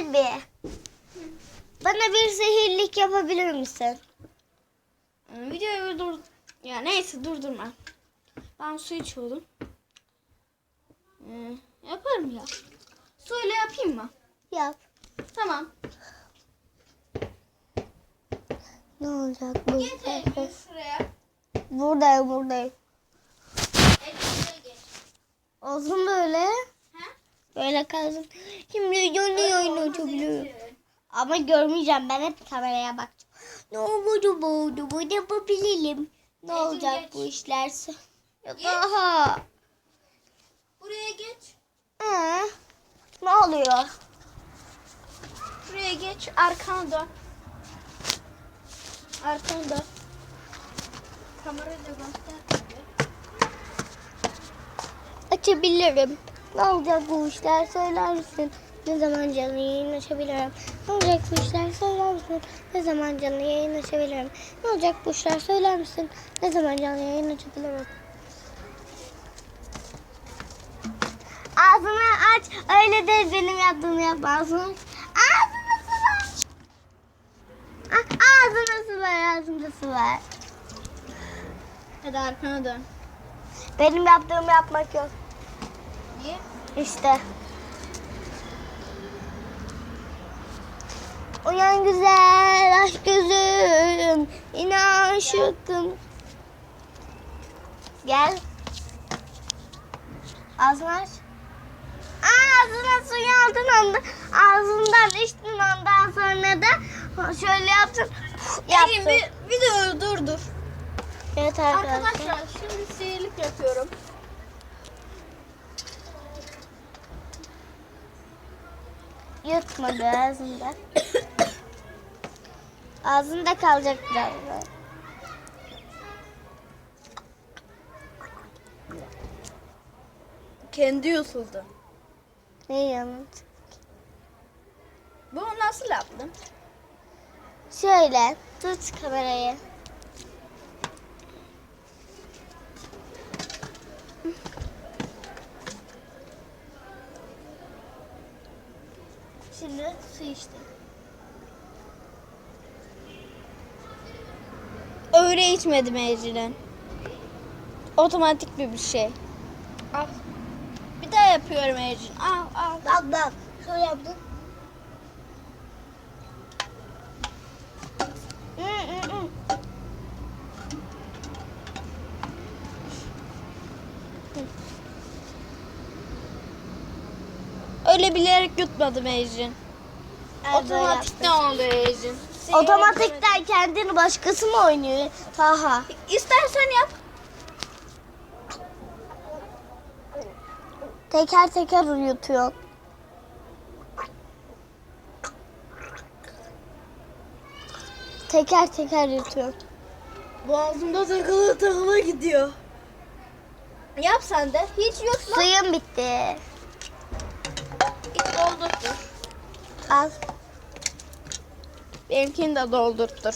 gel bir. Bana bir sihirlik yapabilir misin? Ee, Videoyu dur... Ya neyse durdurma. Ben su içiyordum. Ee, yaparım ya. Suyla yapayım mı? Yap. Tamam. Ne olacak bu? Elini şuraya. Buradayım buradayım. Olsun böyle. Böyle kalsın. Şimdi Johnny oyunu açabiliyorum. Ama görmeyeceğim. Ben hep kameraya bakacağım. Ne oldu bu oldu bu yapabilirim. Ne Ecin olacak geç. bu Geç. daha. Buraya geç. Ee, ne oluyor? Buraya geç. Arkana dön. Arkana dön. Kamerayı da göster. Açabilirim. Ne olacak bu işler söyler misin? Ne zaman canlı yayın açabilirim? Ne olacak bu işler söyler misin? Ne zaman canlı yayın açabilirim? Ne olacak bu işler söyler misin? Ne zaman canlı yayın açabilirim? Ağzını aç. Öyle değil benim yaptığımı yap ağzını aç. Ağzını. Ah, Ağzını sıvar. Ağzını sıvar. Hadi arkana dön. Benim yaptığımı yapmak yok. İşte. Uyan güzel aşk gözüm yine aşıkım. Gel. Ağzını aç. Aa, Ağzına suyu aldın anda ağzından içtin ondan sonra da şöyle yaptın. Yaptın. bir videoyu durdur. Evet arkadaşlar. Arkadaşlar şimdi sihirlik yapıyorum. Yutmadı ağzında. Ağzında kalacak birazdan. Kendi yusuldu. Ne yanıt? Bunu nasıl yaptın? Şöyle tut kamerayı. Şimdi su içtim. Öyle içmedim Ecrin. Otomatik bir bir şey. Al. Bir daha yapıyorum Ecrin. Al al. Bak bak. Şöyle yaptım. Hı, hı, hı. Öyle bilerek yutmadım Ecrin. Evet, böyle Otomatik yaptım. ne oluyor Ecrin? Otomatikten kendini başkası mı oynuyor? Taha. İstersen yap. Teker teker uyutuyor. Teker teker yutuyor. Boğazımda takılı takılı gidiyor. Yap sen de. Hiç yutma. Suyum bitti. Doldurtur. Al. Benimkini de doldurtur.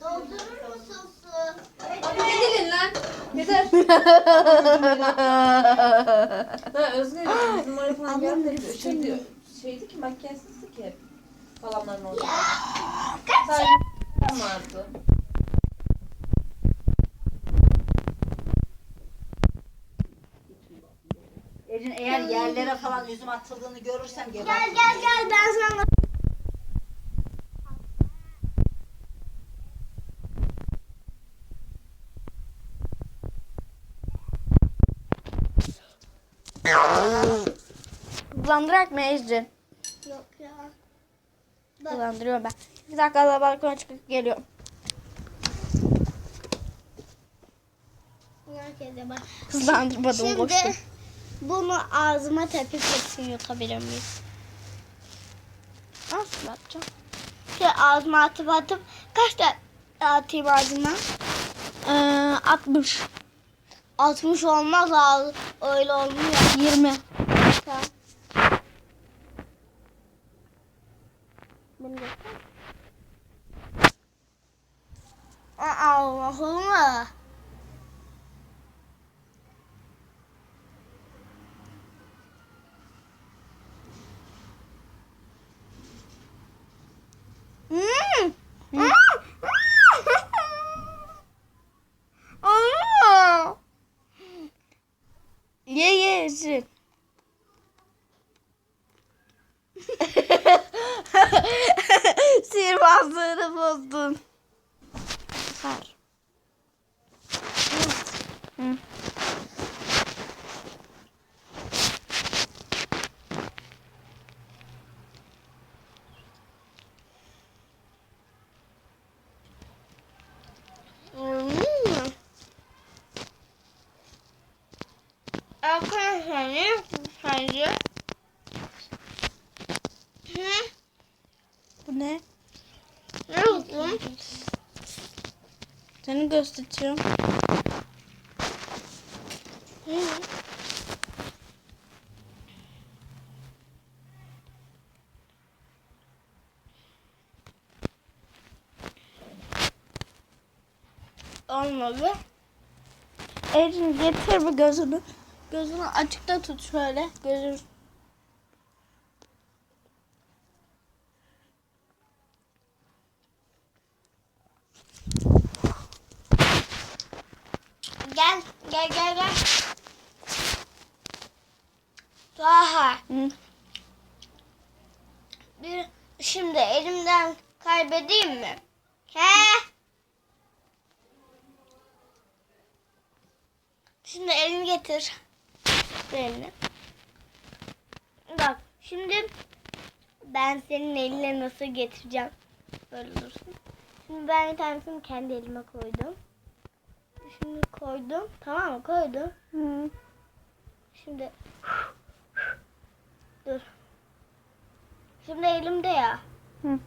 Doldurur musun su? Abi ne dedin lan? Yeter. ha Özgür bizim oraya falan gelmedi. Şey diyor. Şeydi ki makyajsızdı ki. Falanların orada. Sadece vardı. Ecin eğer yerlere falan üzüm atıldığını görürsem geber. Gel gel gel ben sana. Hızlandırak mı Ecrin? Yok ya. Hızlandırıyorum ben. Bir dakika daha balkona çıkıp geliyorum. Herkese bak. Hızlandırmadım Şimdi boştum. Bunu ağzıma tepip hepsini yutabilir miyim? Nasıl yapacağım? Şey ağzıma atıp atıp kaç tane atayım ağzıma? Ee, 60. 60 olmaz ağzı. Öyle olmuyor. 20. Tamam. Bunu da- Aa, Allah'ım. Hmm. Aa! Ye ye Ecrin. Sihirbazlığını bozdun. Sar. Hı. Hmm. Arkadaşlar ne yaptın sence? Hı? Bu ne? Ne yaptın? Seni göstereceğim. Hı? Olmadı. Ecrin getir bir gözünü. Gözünü açıkta tut şöyle. Gözün Gel, gel, gel, gel. Daha. Hı. Bir, şimdi elimden kaybedeyim mi? He? Şimdi elini getir. Elini. Bak şimdi ben senin eline nasıl getireceğim. Böyle dursun. Şimdi ben bir tanesini kendi elime koydum. Şimdi koydum. Tamam mı? Koydum. Hı. Şimdi dur. Şimdi elimde ya. Hı.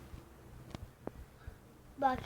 Bak